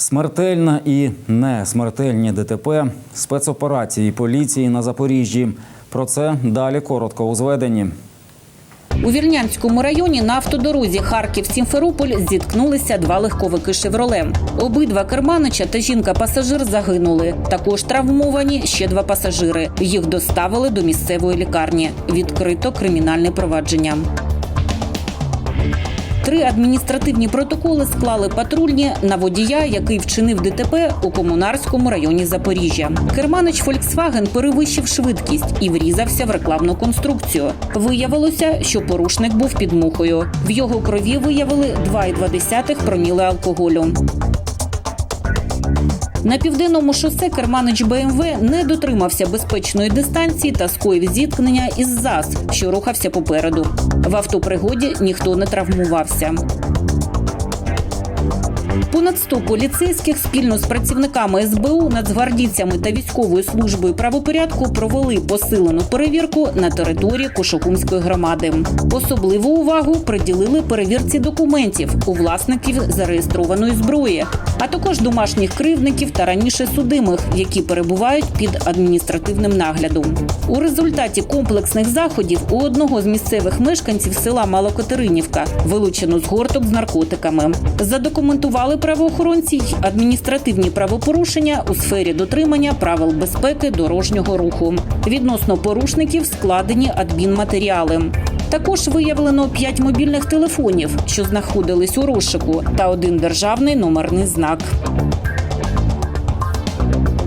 Смертельна і не смертельні ДТП, спецоперації поліції на Запоріжжі. Про це далі коротко у зведенні. У Вільнянському районі на автодорозі Харків-Сімферополь зіткнулися два легковики «Шевроле». Обидва керманича та жінка-пасажир загинули. Також травмовані ще два пасажири. Їх доставили до місцевої лікарні. Відкрито кримінальне провадження. Три адміністративні протоколи склали патрульні на водія, який вчинив ДТП у комунарському районі Запоріжжя. Керманич Фольксваген перевищив швидкість і врізався в рекламну конструкцію. Виявилося, що порушник був під мухою. В його крові виявили 2,2 проміли алкоголю. На південному шосе керманич БМВ не дотримався безпечної дистанції та скоїв зіткнення із ЗАЗ, що рухався попереду. В автопригоді ніхто не травмувався. Понад 100 поліцейських спільно з працівниками СБУ, нацгвардійцями та військовою службою правопорядку провели посилену перевірку на території Кошокумської громади. Особливу увагу приділили перевірці документів у власників зареєстрованої зброї, а також домашніх кривдників та раніше судимих, які перебувають під адміністративним наглядом. У результаті комплексних заходів у одного з місцевих мешканців села Малокатеринівка вилучено згорток з наркотиками. Задокументували правоохоронці й адміністративні правопорушення у сфері дотримання правил безпеки дорожнього руху. Відносно порушників складені адмінматеріали. Також виявлено п'ять мобільних телефонів, що знаходились у розшуку, та один державний номерний знак.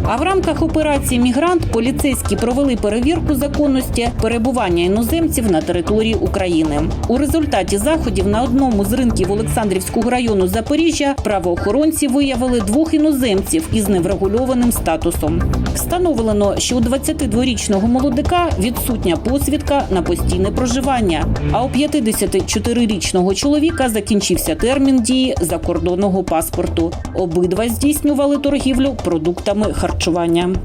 А в рамках операції Мігрант поліцейські провели перевірку законності перебування іноземців на території України. У результаті заходів на одному з ринків Олександрівського району Запоріжжя правоохоронці виявили двох іноземців із неврегульованим статусом. Встановлено, що у 22-річного молодика відсутня посвідка на постійне проживання. А у 54-річного чоловіка закінчився термін дії закордонного паспорту. Обидва здійснювали торгівлю продуктами харчування.